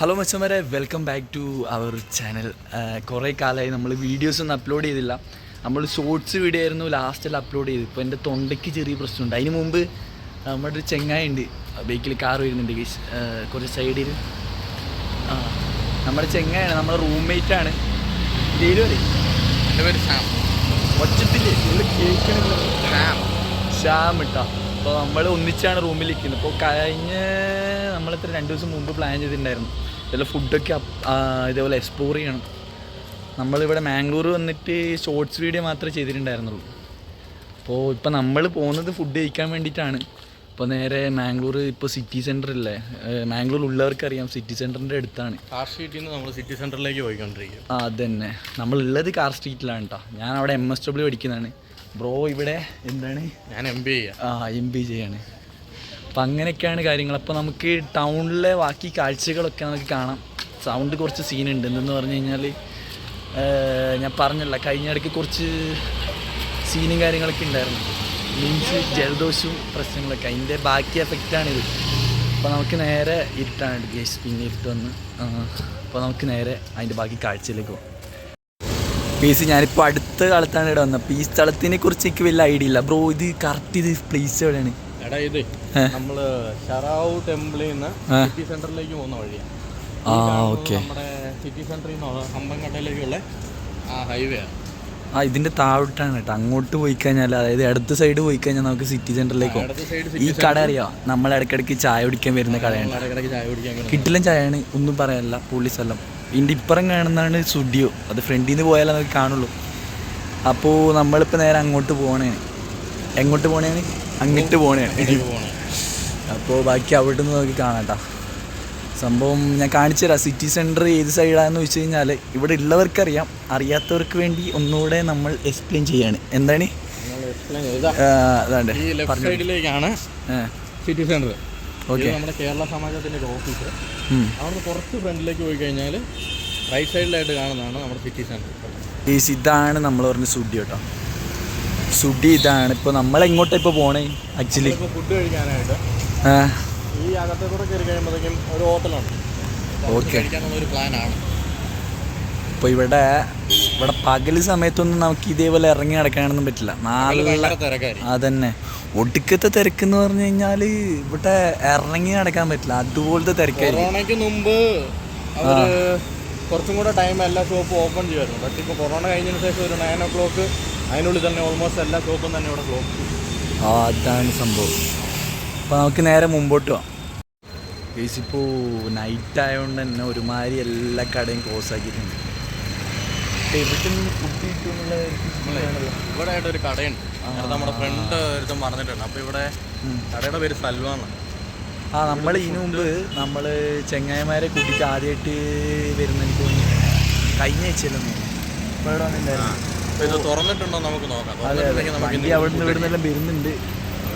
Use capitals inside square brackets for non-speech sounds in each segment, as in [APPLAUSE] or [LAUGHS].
Hello മച്ചന്മാരെ. Welcome back to our channel കുറേ കാലമായി നമ്മൾ വീഡിയോസ് ഒന്നും അപ്ലോഡ് ചെയ്തില്ല. നമ്മൾ ഷോർട്സ് വീഡിയോ ആയിരുന്നു ലാസ്റ്റിൽ അപ്ലോഡ് ചെയ്ത് ഇപ്പോൾ എന്റെ തൊണ്ടയ്ക്ക് ചെറിയ പ്രശ്നമുണ്ട്. അതിന് മുമ്പ് നമ്മുടെ ഒരു ചെങ്ങായി ഉണ്ട്. ബൈക്കിൽ കാർ വരുന്നുണ്ട് ഗീഷ് കുറച്ച് സൈഡിൽ ആ നമ്മുടെ ചെങ്ങായാണ് നമ്മുടെ റൂംമേറ്റ് ആണ്. പേര് എന്റെ പേര് ശ്യാം. ഒച്ചത്തില്ലേ? നിങ്ങൾ കേൾക്കണില്ല ശ്യാം. ശ്യാം ഇട്ടാ. അപ്പോൾ നമ്മൾ ഒന്നിച്ചാണ് റൂമിൽ ഇരിക്കുന്നത് അപ്പോൾ കഴിഞ്ഞ നമ്മളിത്ര രണ്ട് ദിവസം മുമ്പ് പ്ലാൻ ചെയ്തിട്ടുണ്ടായിരുന്നു. ഇതെല്ലാം ഫുഡൊക്കെ ഇതേപോലെ എക്സ്പ്ലോർ ചെയ്യണം. നമ്മളിവിടെ മാംഗ്ലൂർ വന്നിട്ട് ഷോർട്സ് വീഡിയോ മാത്രമേ ചെയ്തിട്ടുണ്ടായിരുന്നുള്ളൂ. അപ്പോൾ ഇപ്പോൾ നമ്മൾ പോകുന്നത് ഫുഡ് കഴിക്കാൻ വേണ്ടിയിട്ടാണ്. ഇപ്പോൾ നേരെ മാംഗ്ലൂർ ഇപ്പോൾ സിറ്റി സെന്റർ ഇല്ലേ? ഏഹ് മാംഗ്ലൂർ ഉള്ളവർക്ക് അറിയാം സിറ്റി സെന്ററിന്റെ അടുത്താണ്. കാർ സ്ട്രീറ്റിൽ നിന്ന് നമ്മൾ സിറ്റി സെന്ററിലേക്ക് പോയിക്കൊണ്ടിരിക്കും. ആ അതന്നെ. നമ്മളുള്ളത് കാർ സ്ട്രീറ്റിലാണ് കേട്ടോ ഞാൻ അവിടെ എം എസ് ഡബ്ല്യു പഠിക്കുന്നതാണ്. ബ്രോ ഇവിടെ എന്താണ്? ഞാൻ എം ബി ആ എം ബി ചെയ്യാണ്. അപ്പം അങ്ങനെയൊക്കെയാണ് കാര്യങ്ങൾ. അപ്പോൾ നമുക്ക് ടൗണിലെ ബാക്കി കാഴ്ചകളൊക്കെ നമുക്ക് കാണാം. സൗണ്ട് കുറച്ച് സീനുണ്ട് എന്തെന്ന് പറഞ്ഞു കഴിഞ്ഞാൽ ഞാൻ പറഞ്ഞല്ല കഴിഞ്ഞ ഇടയ്ക്ക് കുറച്ച് സീനും കാര്യങ്ങളൊക്കെ ഉണ്ടായിരുന്നു. മീൻസ് ജലദോഷവും പ്രശ്നങ്ങളൊക്കെ. അതിന്റെ ബാക്കി എഫക്റ്റാണിത് അപ്പോൾ നമുക്ക് നേരെ ഇരുട്ടാണ്. ഗേസ് പിന്നെ ഇരുട്ട് വന്ന്. അപ്പോൾ നമുക്ക് നേരെ അതിന്റെ ബാക്കി കാഴ്ചയിലേക്ക് പോകാം പീസ് ഞാനിപ്പോൾ അടുത്ത കാലത്താണ് ഇവിടെ വന്നത്. അപ്പോൾ ഈ സ്ഥലത്തിനെ കുറിച്ച് എനിക്ക് വലിയ ഐഡിയ ഇല്ല. ബ്രോ ഇത് കറക്റ്റ് ഇത് പ്ലേസ് എവിടെയാണ്? എടാ ഇത്. നമ്മൾ ഷറാവു ടെമ്പിളിൽ നിന്ന് സിറ്റി സെന്ററിലേക്ക് പോകുന്ന വഴിയാണ് ആ ഓക്കെ. നമ്മുടെ സിറ്റി സെന്ററിൽ നിന്ന് അമ്പങ്കട്ടയിലേക്കുള്ള ആ ഹൈവേ ആണ്. ആ ഇതിന്റെ താഴോട്ടാണ് കേട്ടോ. അങ്ങോട്ട് പോയി കഴിഞ്ഞാൽ അതായത് ഇടത്ത് സൈഡ് പോയി കഴിഞ്ഞാൽ നമുക്ക് സിറ്റി സെന്ററിലേക്ക് പോകും ഈ കട അറിയാം? നമ്മൾ ഇടയ്ക്കിടയ്ക്ക് ചായ കുടിക്കാൻ വരുന്ന കടയാണ് കിട്ടിലും ചായയാണ് ഒന്നും പറയാനില്ല പുള്ളി സ്ഥലം. ഇതിന്റെ ഇപ്പുറം കാണുന്നതാണ് സ്റ്റുഡിയോ അത് ഫ്രണ്ടിൽ നിന്ന് പോയാലേ നമുക്ക് കാണുള്ളൂ. അപ്പോൾ നമ്മളിപ്പോൾ നേരെ അങ്ങോട്ട് പോകണേ എങ്ങോട്ട് പോകണേന് അങ്ങോട്ട് പോകണേ അപ്പോൾ ബാക്കി അവിടെ നിന്ന് നോക്കി കാണാം കേട്ടോ സംഭവം ഞാൻ കാണിച്ചു തരാം സിറ്റി സെന്റർ ഏത് സൈഡാണെന്ന് വെച്ച് കഴിഞ്ഞാൽ ഇവിടെ ഉള്ളവർക്കറിയാം. അറിയാത്തവർക്ക് വേണ്ടി ഒന്നുകൂടെ നമ്മൾ എക്സ്പ്ലെയിൻ ചെയ്യാണ്. എന്താണ്? അതാണ്ട് സൈഡിലേക്കാണ് സിറ്റി സെന്റർ ഓക്കെ. നമ്മുടെ കേരള സമാജത്തിന്റെ ഓഫീസ്. അവിടുന്ന് കുറച്ച് ഫ്രണ്ടിലേക്ക് പോയി കഴിഞ്ഞാൽ റൈറ്റ് സൈഡിലായിട്ട് കാണുന്നതാണ് നമ്മുടെ സിറ്റി സെന്റർ ഈ ഇതാണ് നമ്മൾ പറഞ്ഞ സ്റ്റുഡിയോ കേട്ടോ സുഡി ഇതാണ് ഇപ്പോൾ നമ്മൾ എങ്ങോട്ടാണ് ഇപ്പോൾ പോണേ ആക്ച്വലി ഫുഡ് കഴിക്കാനായിട്ട് ഈ അകത്തെ കൂടെ കയറി കഴിയുമ്പോഴത്തേക്കും ഒരു ഹോട്ടലുണ്ട് അപ്പോൾ ഇവിടെ ഇവിടെ പകൽ സമയത്തൊന്നും നമുക്ക് ഇതേപോലെ ഇറങ്ങി നടക്കാനൊന്നും പറ്റില്ല. നല്ല അതന്നെ. ഒടുക്കത്തെ തിരക്ക് എന്ന് പറഞ്ഞു കഴിഞ്ഞാൽ ഇവിടെ ഇറങ്ങി നടക്കാൻ പറ്റില്ല. അതുപോലത്തെ തിരക്കായിരിക്കും. കൊറോണയ്ക്ക് മുമ്പ് അവർ കുറച്ചും കൂടെ ടൈം എല്ലാ ഷോപ്പും ഓപ്പൺ ചെയ്യുമായിരുന്നു. ബട്ട് ഇപ്പോൾ കൊറോണ കഴിഞ്ഞതിന് ശേഷം ഒരു നയൻ ഒ ക്ലോക്ക് അതിനുള്ളിൽ തന്നെ ഓൾമോസ്റ്റ് എല്ലാ ഷോപ്പും തന്നെ ഇവിടെ ക്ലോസ് ആ അതാണ് സംഭവം. അപ്പോൾ നമുക്ക് നേരെ മുമ്പോട്ട് പോവാം. ഇപ്പോൾ നൈറ്റ് ആയതുകൊണ്ട് തന്നെ ഒരുമാതിരി എല്ലാ കടയും ക്ലോസ് ആക്കിയിട്ടുണ്ട്. ഇവിടെ ആയിട്ട് ഒരു കടയുണ്ട്. നമ്മുടെ ഫ്രണ്ട് ഒരുത്തം പറഞ്ഞിട്ടുണ്ട്. അപ്പോൾ ഇവിടെ കടയുടെ പേര് സൽവാണ്. ആ നമ്മൾ ഇതിനു മുമ്പ് നമ്മൾ ചെങ്ങായിമാരെ കൂട്ടിയിട്ട് ആദ്യമായിട്ട് വരുന്ന എനിക്ക് തോന്നി കഴിഞ്ഞ ആഴ്ചയിലൊന്നും ഇപ്പോൾ ഇവിടെ വന്നിട്ടുണ്ടായിരുന്നു ഇത് തുറന്നിട്ടുണ്ടോ നമുക്ക് നോക്കാം. തുറന്നിട്ടുണ്ടെങ്കിൽ നമുക്ക് വണ്ടി അവിടെ നിന്ന് food ഇവിടെ നിന്നെല്ലാം വരുന്നുണ്ട്.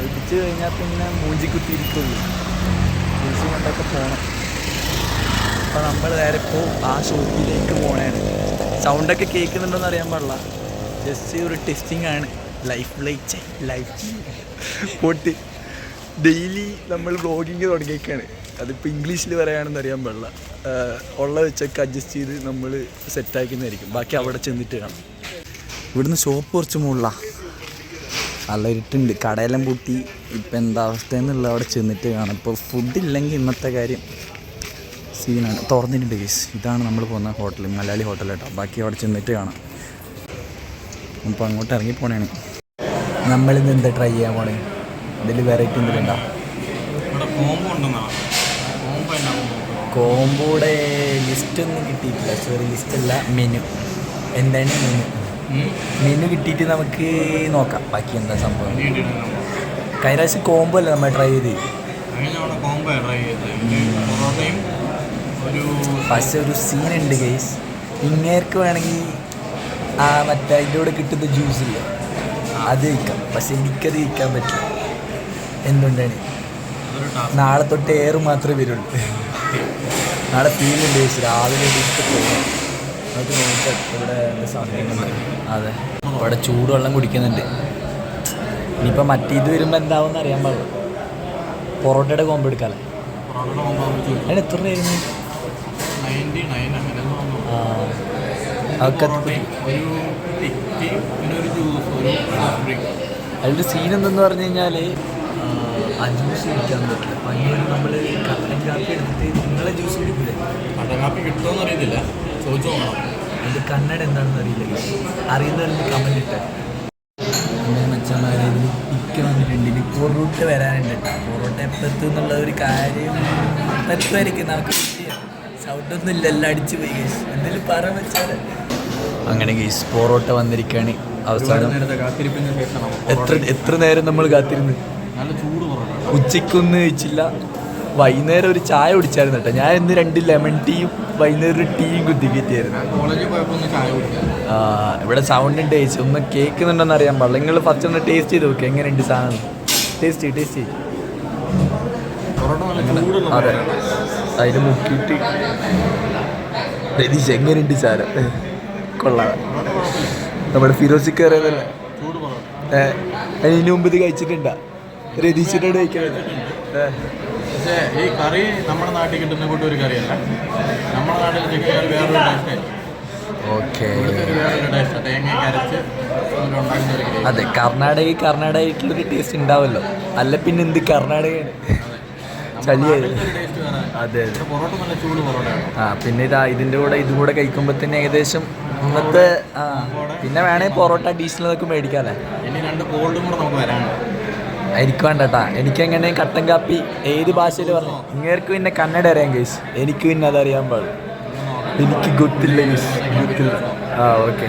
ഇടിച്ച് കഴിഞ്ഞാൽ പിന്നെ മൂഞ്ചി കുത്തിയിരിക്കുള്ളൂ മൂഞ്ചി കൊണ്ടൊക്കെ പോകണം അപ്പോൾ നമ്മൾ നേരെ ഇപ്പോൾ ആ ഷോപ്പിലേക്ക് പോകണേണ് സൗണ്ടൊക്കെ കേൾക്കുന്നുണ്ടോന്ന് അറിയാൻ പാടില്ല. ജസ്റ്റ് ഒരു ടെസ്റ്റിംഗ് ആണ്. ലൈഫ് ലൈറ്റ് ലൈഫ് പോട്ട്. ഡെയിലി നമ്മൾ വ്ളോഗിങ് തുടങ്ങിയേക്കാണ്. അതിപ്പോൾ ഇംഗ്ലീഷിൽ പറയുകയാണെന്ന് അറിയാൻ പാടില്ല. ഉള്ള വെച്ചൊക്കെ അഡ്ജസ്റ്റ് ചെയ്ത് നമ്മൾ സെറ്റാക്കുന്നതായിരിക്കും ബാക്കി അവിടെ ചെന്നിട്ട് കാണാം. ഇവിടുന്ന് ഷോപ്പ് കുറച്ച് മുകളിലാണ് നല്ല ഇരുട്ടുണ്ട്. കടയെല്ലാം പൂട്ടി. ഇപ്പം എന്താ അവസ്ഥ എന്നുള്ളത് അവിടെ ചെന്നിട്ട് കാണാം. ഇപ്പോൾ ഫുഡ് ഇല്ലെങ്കിൽ ഇന്നത്തെ കാര്യം സീനാണ് തുറന്നിട്ടുണ്ട് കേസ് ഇതാണ് നമ്മൾ പോകുന്ന ഹോട്ടൽ മലയാളി ഹോട്ടൽ കേട്ടോ. ബാക്കി അവിടെ ചെന്നിട്ട് കാണാം. അപ്പോൾ അങ്ങോട്ട് ഇറങ്ങി പോണേണ്. നമ്മളിന്ന് എന്താ ട്രൈ ചെയ്യാൻ പോണേ? ഇതിൽ വെറൈറ്റി എന്തെങ്കിലും ഉണ്ടോ? ഇവിടെ കോംബോ ഉണ്ടെന്നാണ് കോംബോ എന്നാ കോമ്പോടെ ലിസ്റ്റ് ഒന്നും കിട്ടിയിട്ടില്ല. സോറി ലിസ്റ്റ് അല്ല. മെനു എന്താണ് മെനു മെനു കിട്ടിയിട്ട് നമുക്ക് നോക്കാം. ബാക്കി എന്താ സംഭവം? കഴിഞ്ഞ പ്രാവശ്യം കോംബോ അല്ലേ നമ്മൾ ട്രൈ ചെയ്ത് പക്ഷെ ഒരു സീനുണ്ട് ഗൈസ് ഇങ്ങേർക്ക് വേണമെങ്കിൽ ആ മറ്റേ അതിന്റെ കൂടെ കിട്ടുന്ന ജ്യൂസ് ഇല്ല? അത് കഴിക്കാം. പക്ഷെ എനിക്കത് കഴിക്കാൻ പറ്റില്ല. എന്തുകൊണ്ടാണ്? നാളെ തൊട്ട് എയർ മാത്രമേ വരുള്ളൂ. [LAUGHS] നാളെ ഫീലുണ്ട് ഗൈസ് രാവിലെ നമുക്ക് നോക്കാം ഇവിടെ എന്ത് സാധനങ്ങളുണ്ട് അതെ. ഇവിടെ ചൂടുവെള്ളം കുടിക്കുന്നുണ്ട്. ഇനിയിപ്പോൾ മറ്റേത് വരുമ്പോൾ എന്താവും അറിയാൻ പാടില്ല. പൊറോട്ടയുടെ കോമ്പ് എടുക്കാല്ലേ? അതിന് എത്ര രൂപയായിരുന്നു അതിന്റെ സീൻ എന്തെന്ന് പറഞ്ഞു കഴിഞ്ഞാൽ ജ്യൂസ് കുടിക്കാൻ പറ്റില്ല. പയ്യൊരു നമ്മൾ കട്ടൻ കാപ്പി എടുത്തിട്ട് നിങ്ങളെ ജ്യൂസ് കുടിക്കില്ലേ കട്ടൻ കാപ്പി കിട്ടുമോന്ന് അറിയത്തില്ല. ചോദിച്ചു നോക്കണം അത് കന്നഡ എന്താണെന്ന് അറിയില്ല അറിയുന്നവർക്ക് കമന്റ് ഇട്ടേ. മച്ചന്മാരെ ഇതിൽ ഇക്ക വന്നിട്ടുണ്ട്. ഇനി പൊറോട്ട വരാനുണ്ട്. പൊറോട്ട എപ്പോൾ എത്തും എന്നുള്ള ഒരു കാര്യം എത്തുമായിരിക്കും നമുക്ക് സൗണ്ടൊന്നും ഇല്ല എല്ലാം അടിച്ചു പോയി ഗേഷ് എന്തെങ്കിലും പറ വെച്ചാൽ അങ്ങനെ ഗേസ് പൊറോട്ട വന്നിരിക്കുകയാണ് അവസാനം. എത്ര എത്ര നേരം നമ്മൾ കാത്തിരുന്ന്? നല്ല ചൂട് പൊറോട്ട. ഉച്ചയ്ക്കൊന്നും കഴിച്ചില്ല. വൈകുന്നേരം ഒരു ചായ കുടിച്ചായിരുന്നു കേട്ടോ. ഞാൻ ഇന്ന് രണ്ട് ലെമൺ ടീയും വൈകുന്നേരം ഒരു ടീയും കുടിക്കാം ആ, ഇവിടെ സൗണ്ട് ഉണ്ട് ടേസ്റ്റ് ഒന്ന് കേൾക്കുന്നുണ്ടെന്ന് അറിയാൻ പാടില്ല. നിങ്ങൾ ഫസ്റ്റ് ഒന്ന് ടേസ്റ്റ് ചെയ്ത് നോക്കുക എങ്ങനെയുണ്ട് സാധനം ടേസ്റ്റ് ടേസ്റ്റ് ചെയ്യും അതെ. അതിന് മുക്കിയിട്ട്. രതീഷ് എങ്ങനെയുണ്ട് സാധനം? കൊള്ളാം. നമ്മുടെ ഫിറോസിക്ക് അറിയാതല്ലേ പൊറോട്ട. അതിന് മുമ്പ് ഇത് കഴിച്ചിട്ടുണ്ടാ? രതീഷിനോട് കഴിക്കാൻ ഏ. പക്ഷേ ഈ കറി നമ്മുടെ നാട്ടിൽ കിട്ടുന്ന കൂട്ടി ഒരു കറിയല്ല. നമ്മുടെ നാട്ടിൽ ചിക്കൻ കറി വേറൊരു ഓക്കേ. അതെ കർണാടക കർണാടകയായിട്ടുള്ളൊരു ടേസ്റ്റ് ഉണ്ടാവല്ലോ. അല്ല പിന്നെ എന്ത് കർണാടകയാണ്? ചളിയായി. അതെ ആ പിന്നെ ഇതാ ഇതിന്റെ കൂടെ ഇതും കൂടെ കഴിക്കുമ്പോൾ തന്നെ ഏകദേശം ഇന്നത്തെ ആ പിന്നെ വേണേ പൊറോട്ട അഡീഷണൽ ഒക്കെ മേടിക്കാമല്ലേ ഇനി രണ്ട് കോൾഡും കൂടെ നമുക്ക് വരാനുണ്ട്. എനിക്ക് വേണ്ടട്ടാ. എനിക്ക് എങ്ങനെ കട്ടൻ കാപ്പി ഏത് ഭാഷയിൽ പറഞ്ഞു? ഇങ്ങേർക്ക് പിന്നെ കന്നഡ അറിയാം കേസ് എനിക്ക് പിന്നെ അതറിയാൻ പാടും എനിക്ക് ഗുത്തില്ല കേസ് ഗുത്തില്ല. ആ ഓക്കെ.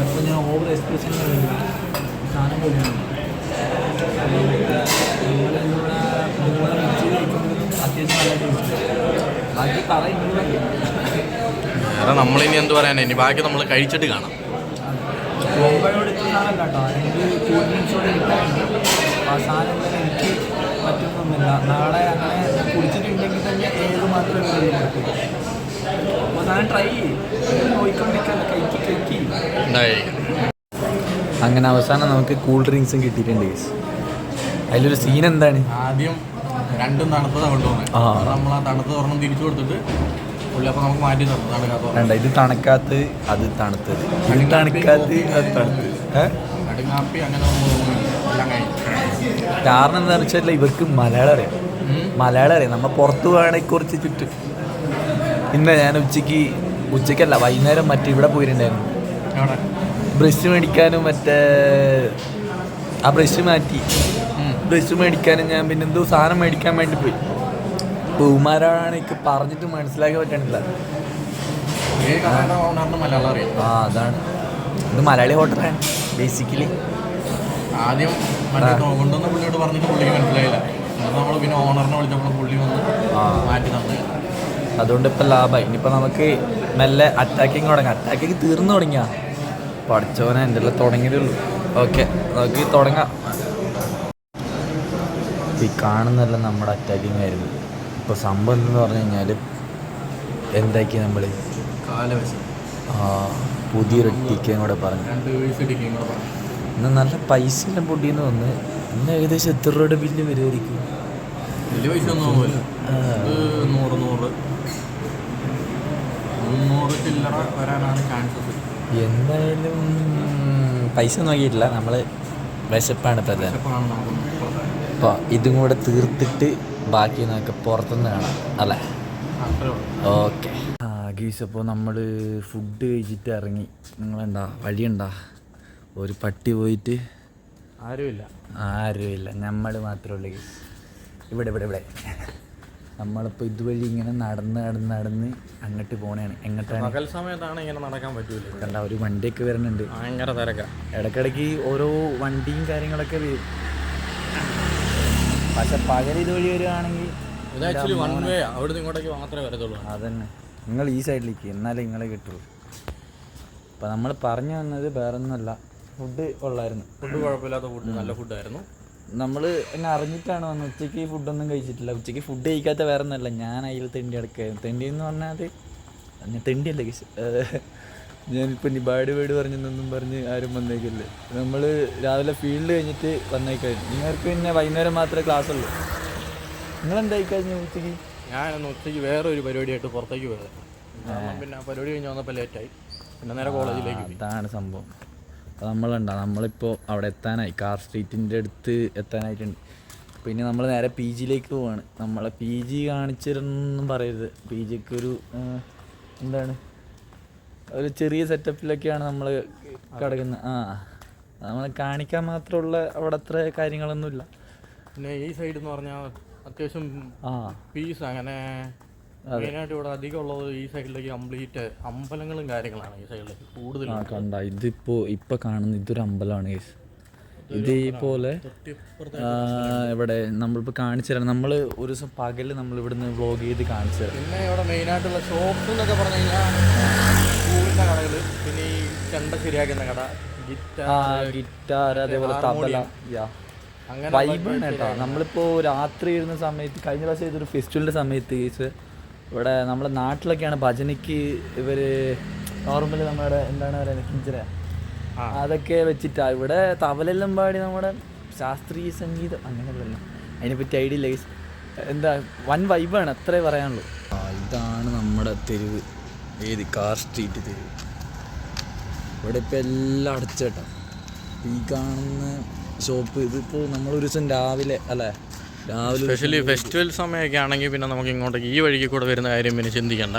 അപ്പോൾ ഞാൻ ഓവർ എക്സ്പ്രഷൻ സാധനം പോലെയാണ് അത്യാവശ്യം ബാക്കി പറയുന്നത് വേറെ നമ്മളിനി എന്ത് പറയാനാ? ഇനി ബാക്കി നമ്മൾ കഴിച്ചിട്ട് കാണാം. ഇത്ര കേട്ടോ എനിക്ക് കൂൾ ഡ്രിങ്ക്സോടെ കിട്ടാറുണ്ട് ആ സാധനം തന്നെ എനിക്ക് പറ്റുന്നൊന്നുമില്ല. നാളെ അങ്ങനെ കുടിച്ചിട്ടുണ്ടെങ്കിൽ തന്നെ ഏത് മാത്രമേ കൊടുക്കൂ അപ്പോൾ സാധനം ട്രൈ ചെയ്യും. നോയിക്കൊണ്ടിരിക്കാൻ കഴിക്കി കഴിക്കി. അങ്ങനെ അവസാനം നമുക്ക് കൂൾ ഡ്രിങ്ക്സും കിട്ടിയിട്ടുണ്ട്. അതിലൊരു സീൻ എന്താണ്? ആദ്യം രണ്ടും തണുത്തതാണ് കൊണ്ടുപോകുന്നത് ആ. നമ്മൾ ആ തണുത്ത ഒരെണ്ണം തിരിച്ചു കൊടുത്തിട്ട് പുള്ളി അപ്പോൾ നമുക്ക് മാറ്റി തന്നു. തണുക്കാത്ത വേണ്ട ഇത് തണുക്കാത്തത് അത് തണുത്തത്. ഇത് തണുക്കാത്തത് അത് തണുത്തത്. ഏഹ് കടുങ്ങാപ്പി അങ്ങനെ എല്ലാം കഴിഞ്ഞു. കാരണം എന്താണെന്ന് വെച്ചാൽ ഇവർക്ക് മലയാളം അറിയാം. മലയാളം അറിയാം. നമ്മൾ പുറത്ത് പോവുകയാണെങ്കിൽ കുറച്ച് ചുറ്റും ഇന്ന് ഞാൻ ഉച്ചയ്ക്ക് ഉച്ചക്കല്ല വൈകുന്നേരം മറ്റേ ഇവിടെ പോയിട്ടുണ്ടായിരുന്നു. ബ്രഷ് മേടിക്കാനും മറ്റേ ആ ബ്രഷ് മാറ്റി. ബ്രഷ് മേടിക്കാനും ഞാൻ പിന്നെ എന്തോ സാധനം മേടിക്കാൻ വേണ്ടി പോയി. ബഹുമാരാണ് എനിക്ക് പറഞ്ഞിട്ട് മനസ്സിലാക്കാൻ പറ്റണില്ല. മലയാളം അറിയാം. ആ അതാണ്. ഇത് മലയാളി ഹോട്ടലാണ് ബേസിക്കലി ആദ്യം മറ്റേ കൊണ്ടുവന്ന പുള്ളിയോട് പറഞ്ഞിട്ട് പുള്ളിക്ക് മനസ്സിലായില്ല. എന്നിട്ട് നമ്മൾ പിന്നെ ഓണറിനെ വിളിച്ചപ്പോൾ പുള്ളി വന്ന് ആ. മാറ്റി തന്നു. അതുകൊണ്ട് ഇപ്പം ലാഭമായി ഇനിയിപ്പോൾ നമുക്ക് മെല്ലെ അറ്റാക്കിങ് തുടങ്ങാം. അറ്റാക്കിങ് തീർന്നു തുടങ്ങിയ. പഠിച്ചവനെ എന്റെ എല്ലാം തുടങ്ങിയതേ ഉള്ളൂ. ഓക്കെ നമുക്ക് തുടങ്ങാം. ഈ കാണുന്നതെല്ലാം നമ്മുടെ അറ്റാക്കിങ് ആയിരുന്നു. ഇപ്പോൾ സംഭവം എന്ന് പറഞ്ഞു കഴിഞ്ഞാൽ എന്താക്കി നമ്മൾ പുതിയൊരു ടിക്കയും കൂടെ പറഞ്ഞു. ഇന്ന് നല്ല പൈസ എല്ലാം പൊട്ടിയെന്ന് വന്ന് ഇന്ന് ഏകദേശം എത്ര രൂപയുടെ ബില്ല് വരുമായിരിക്കും വലിയ പൈസ ഒന്നും ആവില്ല ഇത് നൂറ് നൂറ്. മുന്നൂറ് ചില്ലറ വരാനാണ് ചാൻസസ് എന്തായാലും പൈസ നോക്കിയിട്ടില്ല നമ്മൾ വിശപ്പാണ് പ്രധാനം. അപ്പോൾ ഇതും കൂടെ തീർത്തിട്ട് ബാക്കി നമുക്ക് പുറത്തുനിന്ന് കാണാം അല്ലേ? ഓക്കെ. ഗീസ് അപ്പോൾ നമ്മൾ ഫുഡ് കഴിച്ചിട്ട് ഇറങ്ങി. നിങ്ങളുണ്ടാ വഴിയുണ്ടാ? ഒരു പട്ടി പോയിട്ട്? ആരുമില്ല. ആരുമില്ല. നമ്മൾ മാത്രമേ ഉള്ളൂ ഗീസ്. ഇവിടെ ഇവിടെ ഇവിടെ. നമ്മളിപ്പോൾ ഇതുവഴി ഇങ്ങനെ നടന്ന് നടന്ന് നടന്ന് അങ്ങോട്ട് പോണേണ്. എങ്ങോട്ടാണ്? പകൽ സമയത്താണ് ഇങ്ങനെ നടക്കാൻ പറ്റൂല? കണ്ട ഒരു വണ്ടിയൊക്കെ വരുന്നുണ്ട് ഭയങ്കര തിരക്കാണ് ഇടയ്ക്കിടയ്ക്ക് ഓരോ വണ്ടിയും കാര്യങ്ങളൊക്കെ വരും. പക്ഷെ പകൽ വരുവാണെങ്കിൽ ഇത് ആക്ച്വലി വൺ വേ അവിടുന്ന് ഇങ്ങോട്ടേക്ക് മാത്രമേ വരത്തുള്ളൂ. അതന്നെ. നിങ്ങൾ ഈ സൈഡിലേക്ക് എന്നാലേ നിങ്ങളെ കിട്ടുള്ളൂ. അപ്പം നമ്മൾ പറഞ്ഞു വന്നത് വേറെ ഒന്നുമല്ല ഫുഡ് ഉള്ളായിരുന്നു. ഫുഡ് കുഴപ്പമില്ലാത്ത ഫുഡ് നല്ല ഫുഡായിരുന്നു നമ്മൾ എന്നെ അറിഞ്ഞിട്ടാണ് വന്നത്. ഉച്ചയ്ക്ക് ഫുഡൊന്നും കഴിച്ചിട്ടില്ല. ഉച്ചയ്ക്ക് ഫുഡ് കഴിക്കാത്ത വേറെ ഒന്നുമല്ല ഞാൻ അതിൽ തെണ്ടി അടക്കായിരുന്നു തെണ്ടി എന്ന് പറഞ്ഞാൽ തെണ്ടിയല്ല ഞാനിപ്പോൾ നിബാഡ് വീട് പറഞ്ഞെന്നൊന്നും പറഞ്ഞ് ആരും വന്നേക്കില്ല. നമ്മൾ രാവിലെ ഫീൽഡ് കഴിഞ്ഞിട്ട് വന്നേക്കായിരുന്നു. നിങ്ങൾക്ക് പിന്നെ വൈകുന്നേരം മാത്രമേ ക്ലാസ് ഉള്ളൂ. നിങ്ങൾ എന്തായി കഴിഞ്ഞു ഉച്ചയ്ക്ക്? ഞാനൊന്ന് ഉച്ചയ്ക്ക് വേറെ ഒരു പരിപാടിയായിട്ട് പുറത്തേക്ക് പോയത്. പിന്നെ ആ പരിപാടി കഴിഞ്ഞ് വന്നപ്പോൾ ലേറ്റായി പിന്നെ നേരെ കോളേജിലേക്ക് അതാണ് സംഭവം. നമ്മളുണ്ടാ. നമ്മളിപ്പോൾ അവിടെ എത്താനായി. കാർ സ്ട്രീറ്റിന്റെ അടുത്ത് എത്താനായിട്ടുണ്ട്. പിന്നെ നമ്മൾ നേരെ പി ജിയിലേക്ക് പോവാണ്. നമ്മളെ പി ജി കാണിച്ചിരുന്നൊന്നും പറയരുത്. പി ജിക്ക് ഒരു എന്താണ്? ഒരു ചെറിയ സെറ്റപ്പിലൊക്കെയാണ് നമ്മൾ കിടക്കുന്നത്. ആ നമ്മൾ കാണിക്കാൻ മാത്രമുള്ള അവിടെ അത്ര കാര്യങ്ങളൊന്നുമില്ല. പിന്നെ ഈ സൈഡ് എന്ന് പറഞ്ഞാൽ അത്യാവശ്യം ആ. പീസ് അങ്ങനെ മെയിനായിട്ട് ഇവിടെ അധികം ഉള്ളത് ഈ സൈഡിലേക്ക് കംപ്ലീറ്റ് അമ്പലങ്ങളും കാര്യങ്ങളാണ് ഈ സൈഡിലേക്ക് കൂടുതൽ ആ കണ്ട ഇതിപ്പോ ഇപ്പൊ കാണുന്ന ഇതൊരു അമ്പലമാണ് കേസ് ഇതേപോലെ ഇവിടെ നമ്മളിപ്പോൾ കാണിച്ചു തരാം. നമ്മൾ ഒരു ദിവസം പകൽ നമ്മൾ ഇവിടുന്ന് വ്ലോഗ് ചെയ്ത് കാണിച്ചു തരാം. പിന്നെ ഇവിടെ മെയിനായിട്ടുള്ള ഷോപ്പ് എന്നൊക്കെ പറഞ്ഞു കഴിഞ്ഞാൽ കടകൾ പിന്നെ ഈ ചെണ്ട ശരിയാക്കുന്ന കട ഗിറ്റാർ ഗിറ്റാർ അതേപോലെ തബല. യാ. അങ്ങനെ വൈബാണ് കേട്ടോ. നമ്മളിപ്പോ രാത്രി ഇരുന്ന സമയത്ത് കഴിഞ്ഞ പ്രാവശ്യം ഇതൊരു ഫെസ്റ്റിവലിന്റെ സമയത്ത് ഇവിടെ നമ്മുടെ നാട്ടിലൊക്കെയാണ് ഭജനയ്ക്ക് ഇവർ നോർമലി നമ്മുടെ എന്താണ് പറയുന്നത് കിഞ്ചര. അതൊക്കെ വെച്ചിട്ടാ. ഇവിടെ തവലെല്ലാം പാടി നമ്മുടെ ശാസ്ത്രീയ സംഗീതം അങ്ങനെയല്ലല്ലോ അതിനെപ്പറ്റി ഐഡിയ ലൈസ്. എന്താ വൻ വൈബാണ് അത്രേ പറയാനുള്ളൂ. ഇതാണ് നമ്മുടെ തെരുവ്. ഏത് കാർ സ്ട്രീറ്റ് തെരുവ് ഇവിടെ ഇപ്പം എല്ലാം അടച്ചേട്ടാ ഈ കാണുന്ന ഷോപ്പ് ഇതിപ്പോൾ നമ്മളൊരു ദിവസം രാവിലെ അല്ലേ? രാവിലെ സ്പെഷ്യലി ഫെസ്റ്റിവൽ സമയമൊക്കെ ആണെങ്കിൽ പിന്നെ നമുക്ക് ഇങ്ങോട്ടേക്ക് ഈ വഴിക്ക് കൂടെ വരുന്ന കാര്യം പിന്നെ ചിന്തിക്കണ്ട.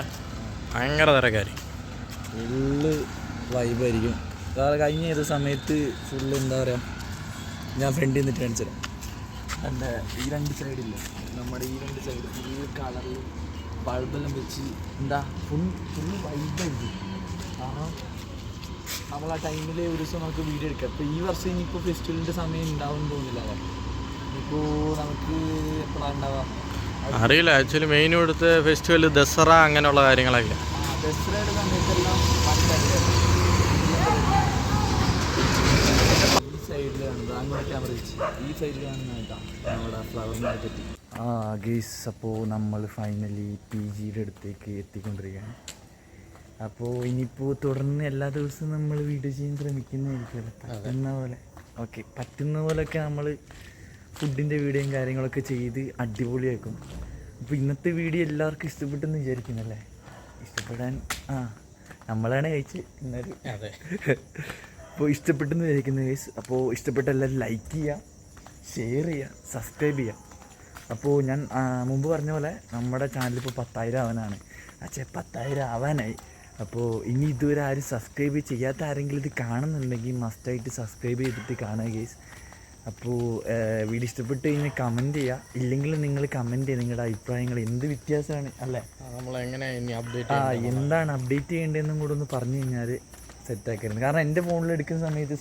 ഭയങ്കര തിരക്കാരി ഫുള്ള് വൈബായിരിക്കും വേറെ കഴിഞ്ഞ ഏത് സമയത്ത് ഫുള്ള് എന്താ പറയുക ഞാൻ ഫ്രണ്ടിൽ നിന്നിട്ട് കാണിച്ചു തരാം എന്റെ ഈ രണ്ട് സൈഡില്ല നമ്മുടെ ഈ രണ്ട് സൈഡ് ഫുൾ കളറിൽ ബൾബെല്ലാം വെച്ച് എന്താ ഫുൾ ഫുൾ വൈബുണ്ട് കാരണം നമ്മൾ ആ ടൈമിൽ ഒരു ദിവസം നമുക്ക് വീഡിയോ എടുക്കാം. അപ്പോൾ ഈ വർഷം ഇനിയിപ്പോൾ ഫെസ്റ്റിവലിന്റെ സമയം ഉണ്ടാവും തോന്നില്ല ഇനിയിപ്പോൾ നമുക്ക് എപ്പോഴാണ് ഉണ്ടാവുക അറിയില്ല. ആക്ച്വലി മെയിൻ ഇവിടുത്തെ ഫെസ്റ്റിവൽ ദസറ അങ്ങനെയുള്ള കാര്യങ്ങളൊക്കെ. ദസറയുടെ സമയത്തെല്ലാം ഈ സൈഡിൽ കാണുന്നത് അങ്ങോട്ട് ക്യാമറ വെച്ച്. ഈ സൈഡിൽ കാണുന്ന നമ്മുടെ ഫ്ലവർ മാർക്കറ്റ് ആ ഗേസ് അപ്പോൾ നമ്മൾ ഫൈനലി പി ജിയുടെ അടുത്തേക്ക് എത്തിക്കൊണ്ടിരിക്കുകയാണ്. അപ്പോൾ ഇനിയിപ്പോൾ തുടർന്ന് എല്ലാ ദിവസവും നമ്മൾ വീഡിയോ ചെയ്യാൻ ശ്രമിക്കുന്നതായിരിക്കുമല്ലോ. പറ്റുന്ന പോലെ. ഓക്കെ പറ്റുന്ന പോലെയൊക്കെ നമ്മൾ ഫുഡിന്റെ വീഡിയോയും കാര്യങ്ങളൊക്കെ ചെയ്ത് അടിപൊളിയാക്കും. അപ്പോൾ ഇന്നത്തെ വീഡിയോ എല്ലാവർക്കും ഇഷ്ടപ്പെട്ടെന്ന് വിചാരിക്കുന്നല്ലേ ഇഷ്ടപ്പെടാൻ ആ നമ്മളാണ് കഴിച്ച് എന്നാലും അതെ. [LAUGHS] അപ്പോൾ ഇഷ്ടപ്പെട്ടെന്ന് വിചാരിക്കുന്ന കേസ് അപ്പോൾ ഇഷ്ടപ്പെട്ട എല്ലാവരും ലൈക്ക് ചെയ്യുക ഷെയർ ചെയ്യുക സബ്സ്ക്രൈബ് ചെയ്യുക. അപ്പോൾ ഞാൻ മുമ്പ് പറഞ്ഞ പോലെ നമ്മുടെ ചാനൽ ഇപ്പോൾ പത്തായിരം ആവാനാണ് അച്ഛേ പത്തായിരം ആവാനായി അപ്പോൾ ഇനി ഇതുവരെ ആരും സബ്സ്ക്രൈബ് ചെയ്യാത്ത ആരെങ്കിലും ഇത് കാണുന്നുണ്ടെങ്കിൽ മസ്റ്റായിട്ട് സബ്സ്ക്രൈബ് ചെയ്തിട്ട് കാണുക ഗേസ് അപ്പോൾ വീഡിയോ ഇഷ്ടപ്പെട്ട് കഴിഞ്ഞാൽ കമന്റ് ചെയ്യുക ഇല്ലെങ്കിൽ നിങ്ങൾ കമന്റ് ചെയ്യുക. നിങ്ങളുടെ അഭിപ്രായങ്ങൾ എന്ത് വ്യത്യാസമാണ് അല്ലേ? നമ്മൾ എങ്ങനെ ഇനി അപ്ഡേറ്റ് ആ എന്താണ് അപ്ഡേറ്റ് ചെയ്യേണ്ടതെന്നും കൂടെ ഒന്ന് പറഞ്ഞു കഴിഞ്ഞാൽ സെറ്റാക്കിയിരുന്നു കാരണം എന്റെ ഫോണിൽ എടുക്കുന്ന സമയത്ത്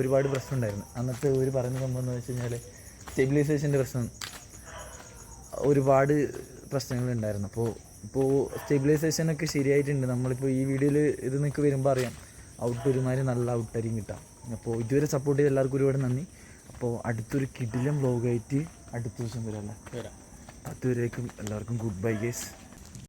ഒരുപാട് പ്രശ്നം ഉണ്ടായിരുന്നു. അന്നത്തെ ഒരു പറയുന്ന സംഭവം എന്ന് വെച്ച് കഴിഞ്ഞാൽ സ്റ്റെബിലൈസേഷന്റെ പ്രശ്നം. ഒരുപാട് പ്രശ്നങ്ങൾ ഉണ്ടായിരുന്നു അപ്പോൾ ഇപ്പോൾ സ്റ്റെബിലൈസേഷനൊക്കെ ശരിയായിട്ടുണ്ട്. നമ്മളിപ്പോൾ ഈ വീഡിയോയിൽ ഇത് നിങ്ങൾക്ക് വരുമ്പോൾ അറിയാം. ഔട്ട് ഒരുമാതിരി നല്ല ഔട്ടായിരിക്കും കിട്ടാം. അപ്പോൾ ഇതുവരെ സപ്പോർട്ട് ചെയ്ത എല്ലാവർക്കും ഒരുപാട് നന്ദി. അപ്പോൾ അടുത്തൊരു കിടിലം വ്ലോഗായിട്ട് അടുത്ത ദിവസം വരാം അല്ലേ? വരാം. അതുവരേക്കും എല്ലാവർക്കും ഗുഡ് ബൈ ഗേസ്